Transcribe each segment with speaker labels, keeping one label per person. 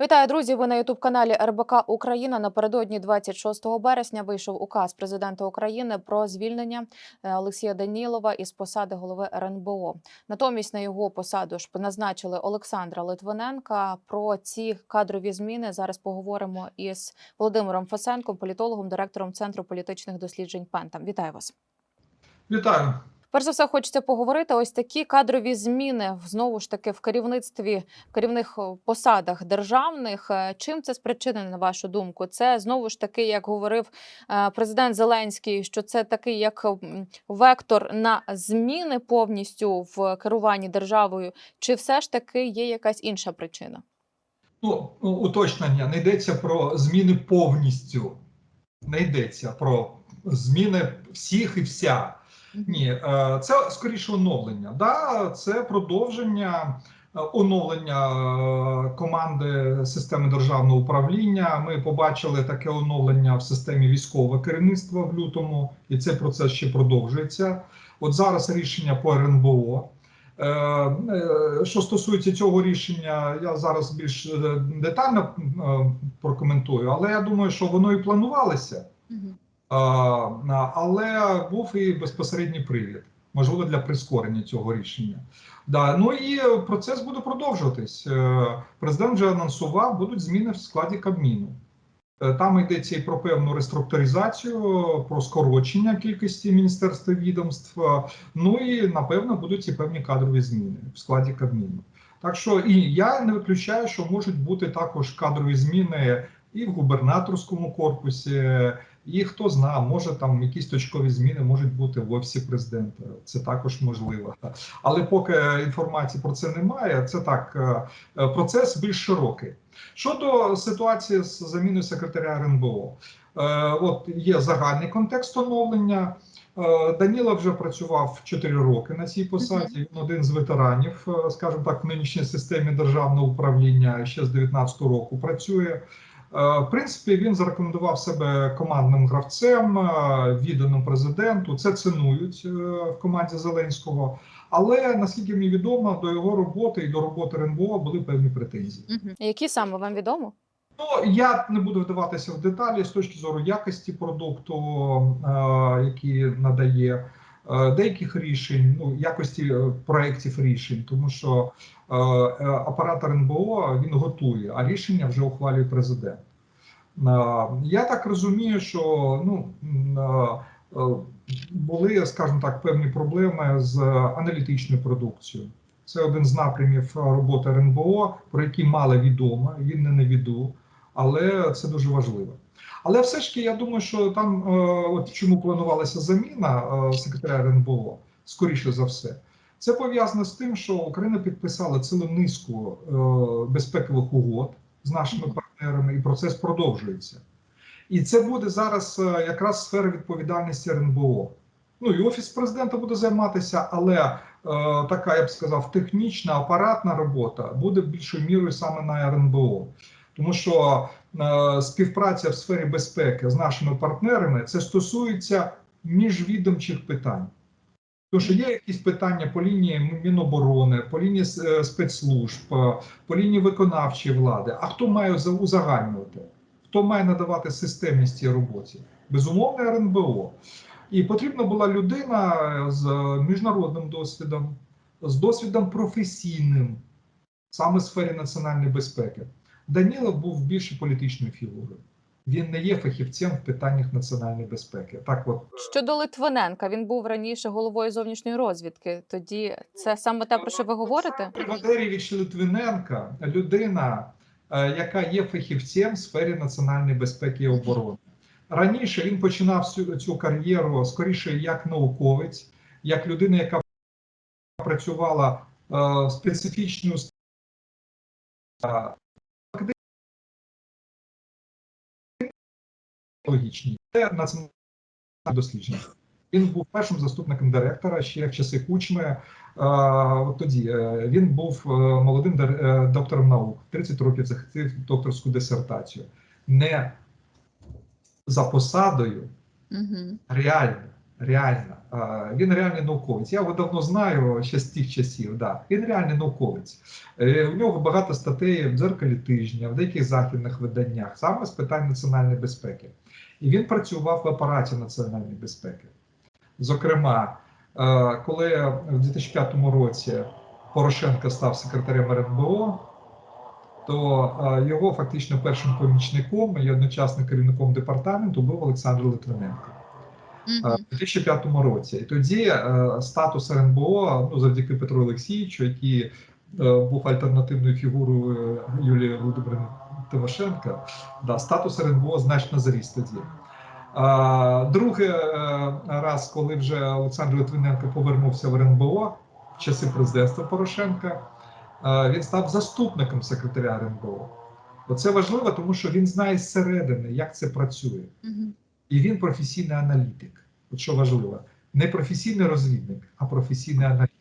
Speaker 1: Вітаю, друзі! Ви на ютуб каналі РБК Україна. Напередодні 26 березня вийшов указ президента України про звільнення е, Олексія Данілова із посади голови РНБО. Натомість на його посаду ж назначили Олександра Литвиненка. Про ці кадрові зміни зараз поговоримо із Володимиром Фасенком, політологом, директором центру політичних досліджень Пентам. Вітаю вас.
Speaker 2: Вітаю.
Speaker 1: Перш за все, хочеться поговорити. Ось такі кадрові зміни знову ж таки в керівництві в керівних посадах державних. Е, Чим це спричинено, на вашу думку? Це знову ж таки, як говорив е, президент Зеленський, що це такий як вектор на зміни повністю в керуванні державою, чи все ж таки є якась інша причина?
Speaker 2: Ну, уточнення не йдеться про зміни повністю. Не йдеться про зміни всіх і вся. Ні, е, це скоріше оновлення. Да, це продовження е, оновлення е, команди системи державного управління. Ми побачили таке оновлення в системі військового керівництва в лютому, і цей процес ще продовжується. От зараз рішення по РНБО. Що стосується цього рішення, я зараз більш детально прокоментую, але я думаю, що воно і планувалося. Але був і безпосередній привід, можливо, для прискорення цього рішення. Да, ну і процес буде продовжуватись. Е, Президент вже анонсував, будуть зміни в складі Кабміну. Е, Там йдеться і про певну реструктуризацію, про скорочення кількості міністерств і відомств. е, Ну і напевно будуть і певні кадрові зміни в складі Кабміну. Так що і я не виключаю, що можуть бути також кадрові зміни і в губернаторському корпусі, і хто знає, може там якісь точкові зміни можуть бути в офісі президента. Це також можливо. Але поки інформації про це немає, це так е, е, процес більш широкий. Щодо ситуації з заміною секретаря РНБО, е, от є загальний контекст оновлення. Даніла вже працював 4 роки на цій посаді. Він один з ветеранів, скажімо так, в нинішній системі державного управління ще з 19 року працює. Е, В принципі, він зарекомендував себе командним гравцем, е, відданим президенту. Це цінують е, в команді Зеленського. Але наскільки мені відомо, до його роботи і до роботи РНБО були певні претензії.
Speaker 1: Які саме вам відомо?
Speaker 2: Ну я не буду вдаватися в деталі з точки зору якості продукту, е, який надає. Е, Деяких рішень, ну якості е, проєктів рішень, тому що е, е, апарат РНБО він готує, а рішення вже ухвалює президент. Я так розумію, що ну були, скажімо так, певні проблеми з аналітичною продукцією. Це один з напрямів роботи РНБО, про який мало відомо. Він не на віду, але це дуже важливо. Але все ж таки, я думаю, що там, е, от чому планувалася заміна е, секретаря РНБО, скоріше за все, це пов'язано з тим, що Україна підписала цілу низку е, безпекових угод з нашими партнерами, і процес продовжується. І це буде зараз якраз сфера відповідальності РНБО. Ну і офіс президента буде займатися, але е, така, я б сказав, технічна апаратна робота буде більшою мірою саме на РНБО. Тому що співпраця в сфері безпеки з нашими партнерами це стосується міжвідомчих питань. Тому що є якісь питання по лінії Міноборони, по лінії е, спецслужб, е, по лінії виконавчої влади. А хто має узагальнювати? Хто має надавати системність цій роботі? Безумовно, РНБО. І потрібна була людина з міжнародним досвідом, з досвідом професійним, саме в сфері національної безпеки. Данілов був більше політичною фігурою. Він не є фахівцем в питаннях національної безпеки. Так, от
Speaker 1: Щодо Литвиненка, він був раніше головою зовнішньої розвідки. Тоді це саме те, про що ви говорите?
Speaker 2: Валерійович Литвиненка людина, е, яка є фахівцем в сфері національної безпеки і оборони. Раніше він починав цю, цю кар'єру скоріше як науковець, як людина, яка працювала е, в специфічну е, це національне дослідження. Він був першим заступником директора ще в часи Кучми. От тоді е, він був е, молодим е, доктором наук, 30 років захистив докторську дисертацію. Не за посадою,
Speaker 1: Угу.
Speaker 2: реально Реально, Е, він реальний науковець. Я його давно знаю ще з тих часів. Да. Він реальний науковець. Е, У нього багато статей в дзеркалі тижня, в деяких західних виданнях, саме з питань національної безпеки. І він працював в апараті національної безпеки. Зокрема, е, коли в 2005 році Порошенко став секретарем РНБО, то е, його фактично першим помічником і одночасно керівником департаменту був Олександр Литвиненко. Е. У 2005 році. І тоді е, статус РНБО, ну завдяки Петру Олексійовичу, який е, був альтернативною фігурою Юлії Володимирівни Тимошенка, да, статус РНБО значно зріс тоді. Другий раз, коли вже Олександр Литвиненко повернувся в РНБО в часи президентства Порошенка, він став заступником секретаря РНБО. Оце важливо, тому що він знає зсередини, як це працює. І він професійний аналітик. От що важливо, не професійний розвідник, а професійний аналітик.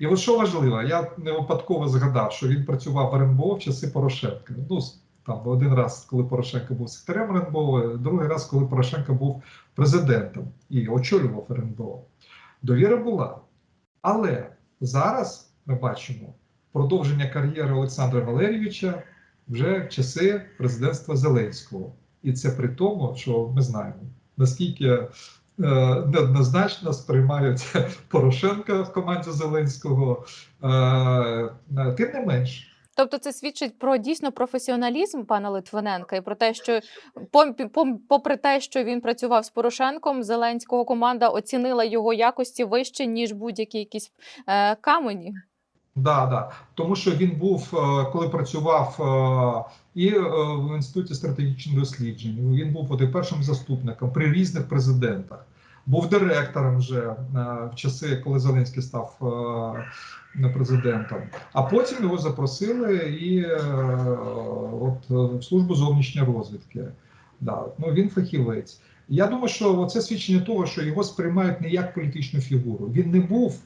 Speaker 2: І от що важливо, я не випадково згадав, що він працював в РНБО в часи Порошенка. Ну, там один раз, коли Порошенко був секретарем РНБО, другий раз, коли Порошенко був президентом і очолював РНБО. Довіра була. Але зараз ми бачимо продовження кар'єри Олександра Валерійовича вже в часи президентства Зеленського. І це при тому, що ми знаємо, наскільки е, неоднозначно сприймають Порошенка в команді Зеленського. Е, е, тим не менш,
Speaker 1: Тобто це свідчить про дійсно професіоналізм пана Литвиненка і про те, що попри те, що він працював з Порошенком, Зеленського команда оцінила його якості вище ніж будь-які якісь е, камені.
Speaker 2: Да, да. Тому що він був, коли працював і е, в інституті стратегічних досліджень, він був от першим заступником при різних президентах. Був директором вже е, в часи, коли Зеленський став е, президентом. А потім його запросили і от в службу зовнішньої розвідки. Да. Ну він фахівець. Я думаю, що це свідчення того, що його сприймають не як політичну фігуру. Він не був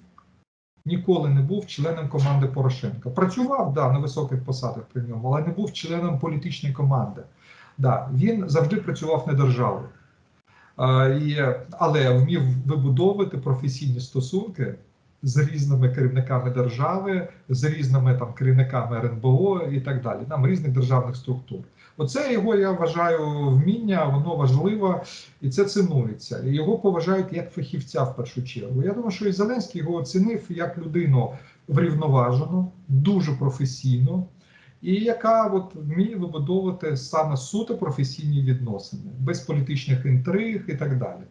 Speaker 2: ніколи не був членом команди Порошенка. Працював да, на високих посадах при ньому, але не був членом політичної команди. Да, він завжди працював на державу. А, але вмів вибудовувати професійні стосунки з різними керівниками держави, з різними там керівниками РНБО і так далі, там різних державних структур. Оце його я вважаю вміння, воно важливо і це цінується. Його поважають як фахівця в першу чергу. Я думаю, що і Зеленський його оцінив як людину врівноважену, дуже професійну, і яка от вміє вибудовувати саме суто професійні відносини, без політичних інтриг і так далі.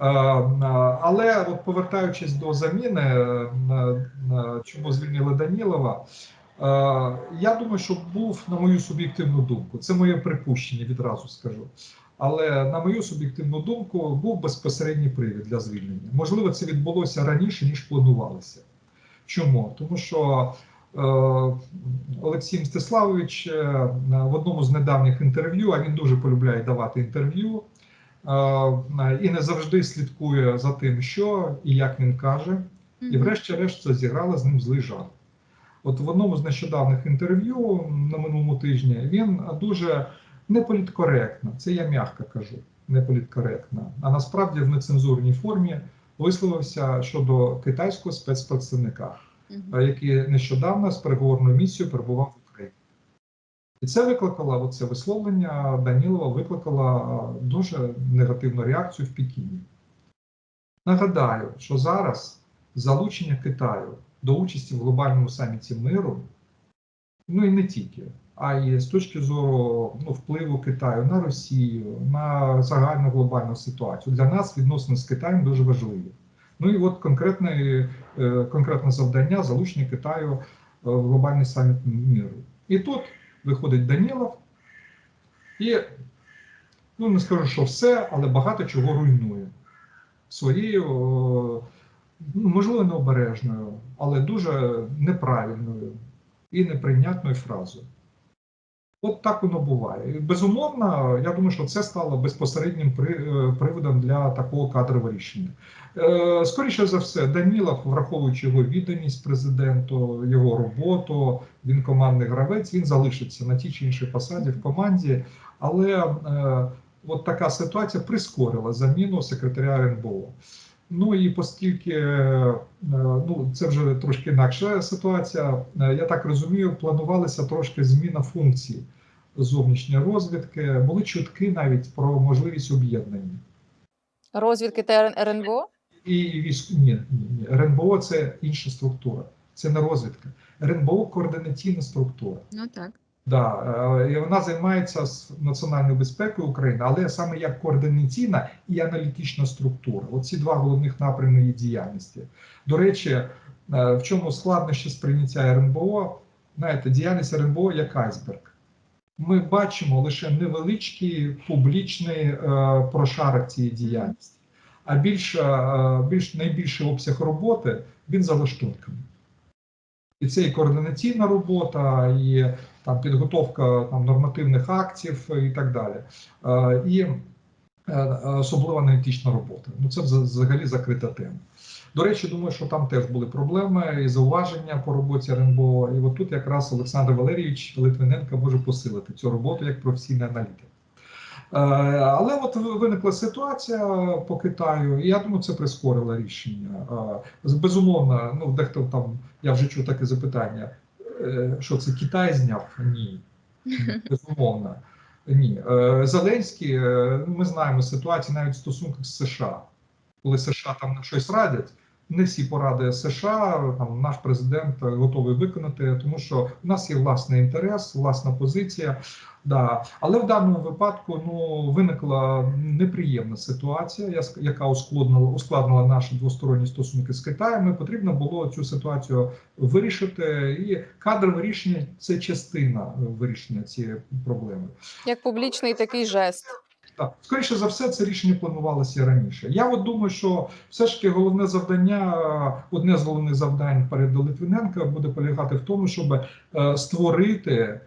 Speaker 2: Е, е, Але от повертаючись до заміни, е, чому звільнили Данілова, я думаю, що був на мою суб'єктивну думку. Це моє припущення, відразу скажу. Але на мою суб'єктивну думку, був безпосередній привід для звільнення. Можливо, це відбулося раніше ніж планувалося. Чому? Тому що е, Олексій Мстиславович в одному з недавніх інтерв'ю, а він дуже полюбляє давати інтерв'ю, і не завжди слідкує за тим, що і як він каже. І врешті-решт це зіграло з ним злий жарт. От в одному з нещодавних інтерв'ю на минулому тижні він дуже неполіткоректно, це я м'яко кажу, неполіткоректно, а насправді в нецензурній формі висловився щодо китайського спецпредставника, який нещодавно з переговорною місією перебував в. І це викликало оце висловлення Данілова викликало дуже негативну реакцію в Пекіні. Нагадаю, що зараз залучення Китаю до участі в глобальному саміті миру, ну і не тільки, а й з точки зору ну, впливу Китаю на Росію, на загальну глобальну ситуацію. Для нас відносини з Китаєм дуже важливі. Ну і от конкретне, е, конкретне завдання залучення Китаю е, в глобальний саміт миру. І тут виходить Данілов і, ну не скажу, що все, але багато чого руйнує своєю, ну, можливо, необережною, але дуже неправильною і неприйнятною фразою. От так воно буває. І, безумовно, я думаю, що це стало безпосереднім е, приводом для такого кадрового рішення. Е, Скоріше за все, Данілов, враховуючи його відданість президенту, його роботу, він командний гравець, він залишиться на тій чи іншій посаді в команді, але е, от така ситуація прискорила заміну секретаря РНБО. Ну і оскільки е, ну це вже трошки інакша ситуація, е, я так розумію, планувалася трошки зміна функцій зовнішньої розвідки. Були чутки навіть про можливість об'єднання.
Speaker 1: Розвідки та РНБО?
Speaker 2: І військ... ні, ні, ні. РНБО це інша структура, це не розвідка. РНБО координаційна структура.
Speaker 3: Ну так.
Speaker 2: Да, е, і вона займається національною безпекою України, але саме як координаційна і аналітична структура. Оці два головних напрями її діяльності. До речі, е, в чому складнощі сприйняття РНБО? Знаєте, діяльність РНБО як айсберг. Ми бачимо лише невеличкий публічний е, прошарок цієї діяльності, а більш, більш найбільший обсяг роботи він за лаштунками. І це і координаційна робота, і там підготовка там нормативних актів і так далі. Е, І е, особлива аналітична робота. Ну це взагалі закрита тема. До речі, думаю, що там теж були проблеми і зауваження по роботі РНБО. І от тут якраз Олександр Валерійович Литвиненко може посилити цю роботу як професійний аналітик. Е, Але от виникла ситуація по Китаю, і я думаю, це прискорило рішення. Безумовно, ну дехто там, я вже чув таке запитання: що це Китай зняв? Ні. Безумовно. Ні. Е, Зеленський, е, ми знаємо ситуацію навіть в стосунках з США. Коли США там на щось радять, не всі поради США, там наш президент готовий виконати, тому що у нас є власний інтерес, власна позиція. Да. Але в даному випадку ну, виникла неприємна ситуація, яка ускладнила, ускладнила наші двосторонні стосунки з Китаєм. І потрібно було цю ситуацію вирішити. І кадрове рішення це частина вирішення цієї проблеми.
Speaker 1: Як публічний такий жест.
Speaker 2: Так, скоріше за все, це рішення планувалося раніше. Я от думаю, що все ж таки головне завдання, одне з головних завдань перед Литвиненка буде полягати в тому, щоб е, створити е,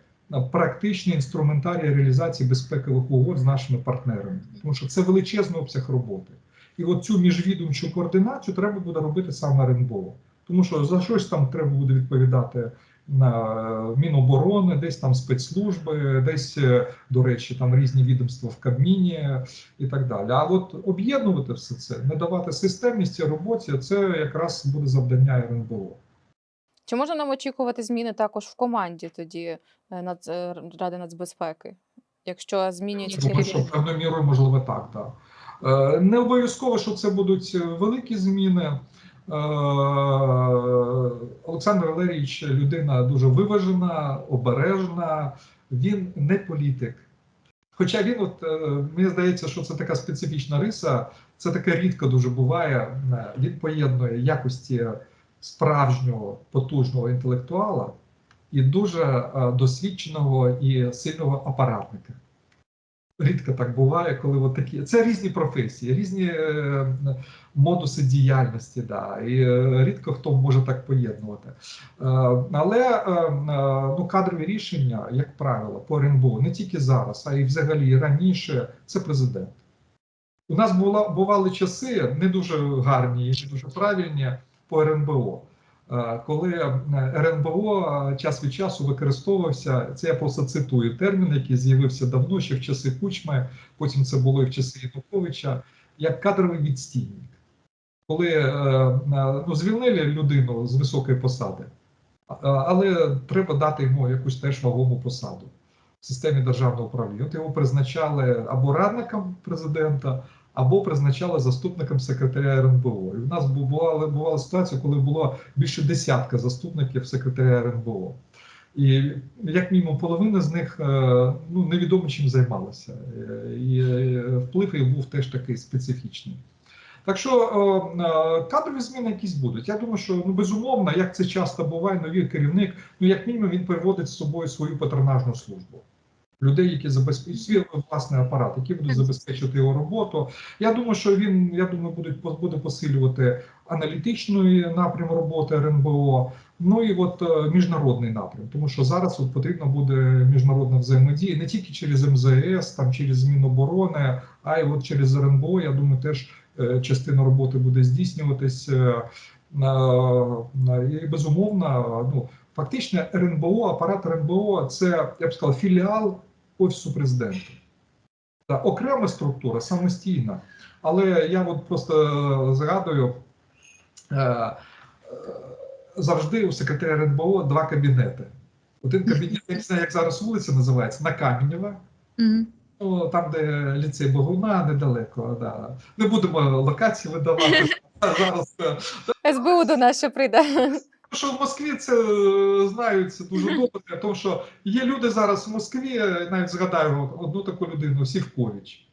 Speaker 2: практичний інструментарій реалізації безпекових угод з нашими партнерами, тому що це величезний обсяг роботи. І от цю міжвідомчу координацію треба буде робити саме РНБО. Тому що за щось там треба буде відповідати Міноборони, десь там спецслужби, десь, е, до речі, там різні відомства в Кабміні і так далі. А от об'єднувати все це, не давати системність цій роботі, це якраз буде завдання РНБО.
Speaker 1: Чи може нам очікувати зміни також в команді тоді е, Нац... е, Ради нацбезпеки? Якщо змінюється
Speaker 2: Думаю, що певною мірою, можливо, так. так. Не обов'язково, що це будуть великі зміни. Е, Олександр Валерійович людина дуже виважена, обережна, він не політик. Хоча він, от е, мені здається, що це така специфічна риса, це таке рідко дуже буває. Він поєднує якості справжнього потужного інтелектуала і дуже е, досвідченого і сильного апаратника. Рідко так буває, коли от такі. Це різні професії, різні е, модуси діяльності, да, і е, рідко хто може так поєднувати. Е, але ну, кадрові рішення, як правило, по РНБО не тільки зараз, а й взагалі раніше, це президент. У нас була, бували часи не дуже гарні не дуже правильні по РНБО. Е, Коли е, РНБО е, час від часу використовувався, це я просто цитую термін, який з'явився давно, ще в часи Кучми, потім це було і в часи Януковича, як кадровий відстійник. Коли ну, звільнили людину з високої посади, але треба дати йому якусь теж вагому посаду в системі державного управління. От його призначали або радником президента, або призначали заступником секретаря РНБО. І в нас бу- бувала, ситуація, коли було більше десятка заступників секретаря РНБО. І як мінімум половина з них е, ну, невідомо чим займалася. Е, І е, вплив їх був теж такий специфічний. Так що кадрові зміни якісь будуть. Я думаю, що ну безумовно, як це часто буває, новий керівник, ну як мінімум, він приводить з собою свою патронажну службу. Людей, які забезпечують свій власний апарат, які будуть забезпечувати його роботу. Я думаю, що він я думаю, будуть буде посилювати аналітичний напрям роботи РНБО. Ну і от е, міжнародний напрям, тому що зараз от потрібна буде міжнародна взаємодія не тільки через МЗС, там через Міноборони, а й от через РНБО. Я думаю, теж е, частина роботи буде здійснюватись. е, І безумовно, ну фактично, РНБО, апарат РНБО це я б сказав, філіал офісу президента. Та окрема структура самостійна. Але я от просто е, згадую, е, е, завжди у секретаря РНБО два кабінети. Один кабінет, я не знаю, як зараз вулиця називається, на Кам'янєва.
Speaker 3: Мгм.
Speaker 2: Ну, там, де ліцей Богуна, недалеко. Да. Не будемо локації видавати. Зараз
Speaker 1: СБУ до нас ще прийде.
Speaker 2: Що в Москві це е, знають це дуже добре, тому що є люди зараз в Москві, навіть згадаю одну таку людину, Сівкович,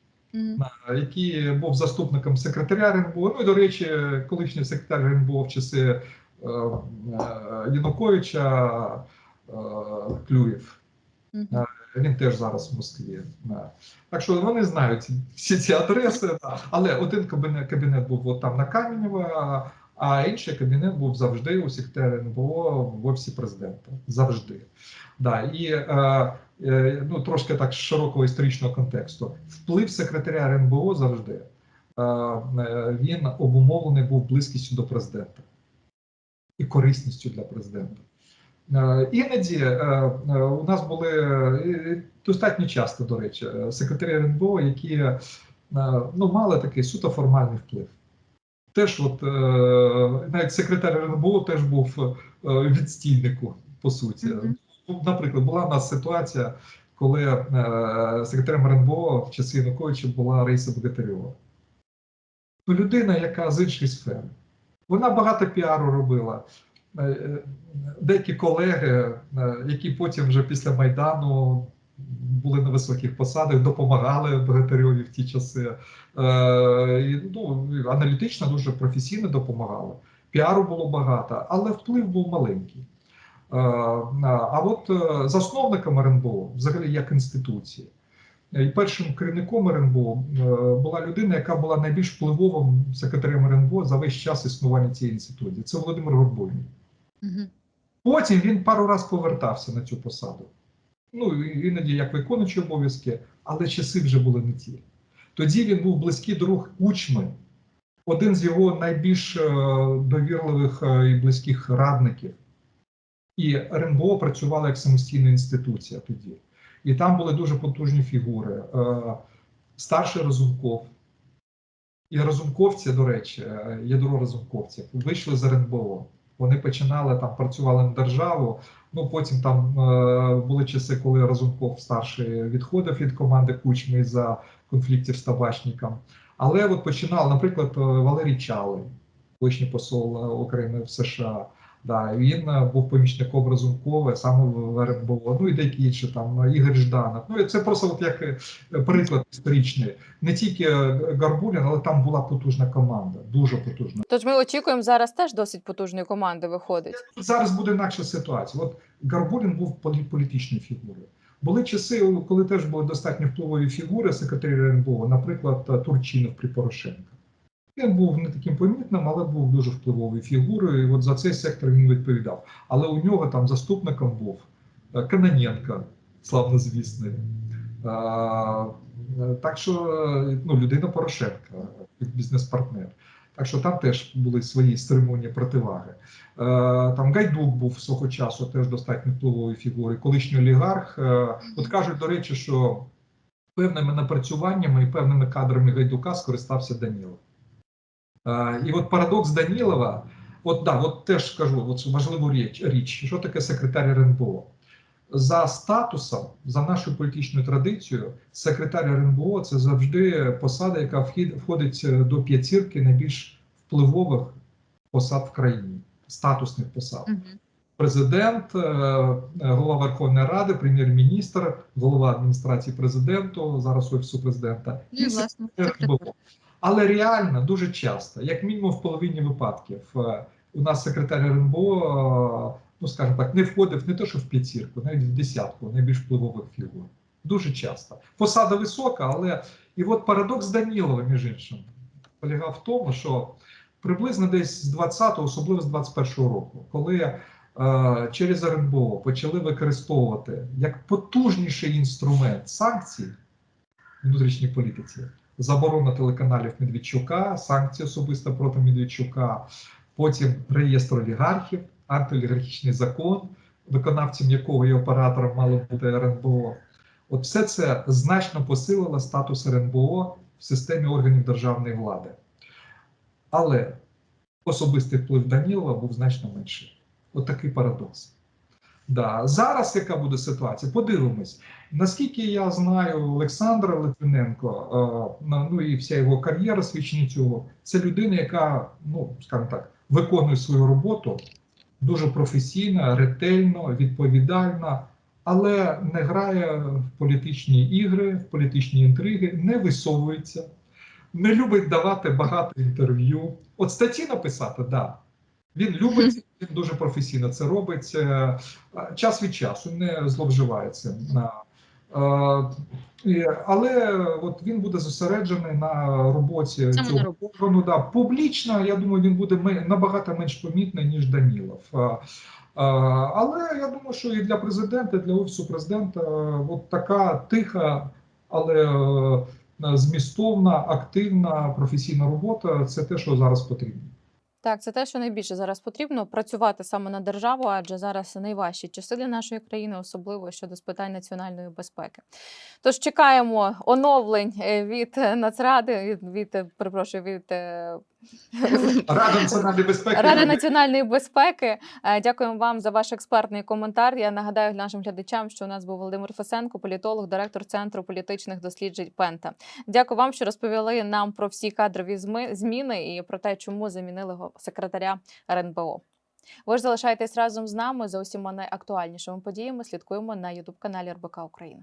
Speaker 2: який був заступником секретаря РНБО. Ну і до речі, колишній секретар РНБО в часи е, е, Януковича Клюєв. Він теж зараз в Москві. Так що вони знають всі ці адреси, але один кабінет, кабінет був от там на Кам'янєва, а інший кабінет був завжди у секретаря РНБО в офісі президента. Завжди. Да. І е, е, ну, трошки так з широкого історичного контексту. Вплив секретаря РНБО завжди е, він обумовлений був близькістю до президента і корисністю для президента. Е, Іноді у нас були достатньо часто, до речі, секретарі РНБО, які ну, мали такий суто формальний вплив. Теж, от е, навіть секретар РНБО теж був е, відстійнику, по суті.
Speaker 3: Мгм.
Speaker 2: Ну, Наприклад, була в нас ситуація, коли е, секретарем РНБО в часи Януковича була Раїса Богатирьова. Ну, людина, яка з іншої сфери. Вона багато піару робила. Деякі колеги, які потім вже після Майдану були на високих посадах, допомагали Богатирьові в ті часи. Е, ну, аналітично дуже професійно допомагали. Піару було багато, але вплив був маленький. Е, А от е, засновником РНБО, взагалі як інституції, е, і першим керівником РНБО е, була людина, яка була найбільш впливовим секретарем РНБО за весь час існування цієї інституції. Це Володимир Горбойний.
Speaker 3: Мгм.
Speaker 2: Потім він пару разів повертався на цю посаду. Ну, іноді як виконуючий обов'язки, але часи вже були не ті. Тоді він був близький друг учми, один з його найбільш е, довірливих е, і близьких радників. І РНБО працювала як самостійна інституція тоді. І там були дуже потужні фігури. Е, Старший Разумков. І разумковці, до речі, ядро разумковців, вийшли з РНБО. Вони починали там працювали на державу. Ну потім там е, були часи, коли Разумков старший відходив від команди Кучми за конфліктів з табачником. Але от починав, наприклад, е, Валерій Чалий, колишній посол е, України в США. Да, він е, був помічником Разумкова саме в РНБО. Ну і деякі інші там е, Ігор Жданов. Ну це просто от як е, приклад історичний. Не тільки Гарбулін, але там була потужна команда, дуже потужна.
Speaker 1: Тож ми очікуємо зараз теж досить потужної команди виходить.
Speaker 2: Зараз буде інакша ситуація. От Гарбулін був полі- політичною фігурою. Були часи, коли теж були достатньо впливові фігури секретарі РНБО, наприклад, Турчинов при Порошенка. Він був не таким помітним, але був дуже впливовою фігурою. І от за цей сектор він відповідав. Але у нього там заступником був е, Каноненко, славнозвісний. Е, Так що ну, людина Порошенка, бізнес-партнер. Так що там теж були свої стримувані противаги. Е, Там Гайдук був свого часу теж достатньо впливової фігури. Колишній олігарх. От кажуть, до речі, що певними напрацюваннями і певними кадрами Гайдука скористався Данілов. І от парадокс Данілова, от да, от теж скажу от важливу річ, річ, що таке секретар РНБО. За статусом, за нашою політичною традицією, секретар РНБО це завжди посада, яка входить е, до п'ятірки найбільш впливових посад в країні, статусних посад. Президент, е, голова Верховної Ради, прем'єр-міністр, голова адміністрації президенту, зараз офісу президента
Speaker 3: Ну, і, власне,
Speaker 2: секретар РНБО. Але реально дуже часто, як мінімум в половині випадків, е, у нас секретар РНБО, е, ну скажімо так, не входив не то, що в п'ятірку, навіть в десятку найбільш впливових фігур. Дуже часто. Посада висока, але і от парадокс Данілова, між іншим, полягав в тому, що приблизно десь з 20-го, особливо з 21-го року, коли е, через РНБО почали використовувати як потужніший інструмент санкцій внутрішній політиці, заборона телеканалів Медведчука, санкції особисто проти Медведчука, потім реєстр олігархів, антиолігархічний закон, виконавцем якого і оператором мало бути РНБО. От все це значно посилило статус РНБО в системі органів державної влади. Але особистий вплив Данілова був значно менший. От такий парадокс. Да. Зараз яка буде ситуація? Подивимось. Наскільки я знаю Олександра Литвиненко, е, ну і вся його кар'єра свідчить цього, це людина, яка, ну скажімо так, виконує свою роботу дуже професійно, ретельно, відповідально, але не грає в політичні ігри, в політичні інтриги, не висовується, не любить давати багато інтерв'ю. От статті написати, так. Да. Він любить, він дуже професійно це робить. Е, Час від часу не зловживає цим. Е, Але от він буде зосереджений на роботі
Speaker 3: Саме
Speaker 2: цього органу. Да. Публічно, я думаю, він буде набагато менш помітний, ніж Данілов. Е, Але я думаю, що і для президента, і для офісу президента, от така тиха, але змістовна, активна професійна робота це те, що зараз потрібно.
Speaker 1: Так, це те, що найбільше зараз потрібно працювати саме на державу, адже зараз найважчі часи для нашої країни, особливо щодо з питань національної безпеки. Тож чекаємо оновлень е, від е, Нацради, від, від е, перепрошую, від
Speaker 2: Рада національної безпеки.
Speaker 1: Ради національної безпеки. Дякуємо вам за ваш експертний коментар. Я нагадаю нашим глядачам, що у нас був Володимир Фесенко, політолог, директор центру політичних досліджень Пента. Дякую вам, що розповіли нам про всі кадрові зміни і про те, чому замінили го- секретаря РНБО. Ви ж залишайтесь разом з нами за усіма найактуальнішими подіями. Слідкуємо на ютуб каналі РБК Україна.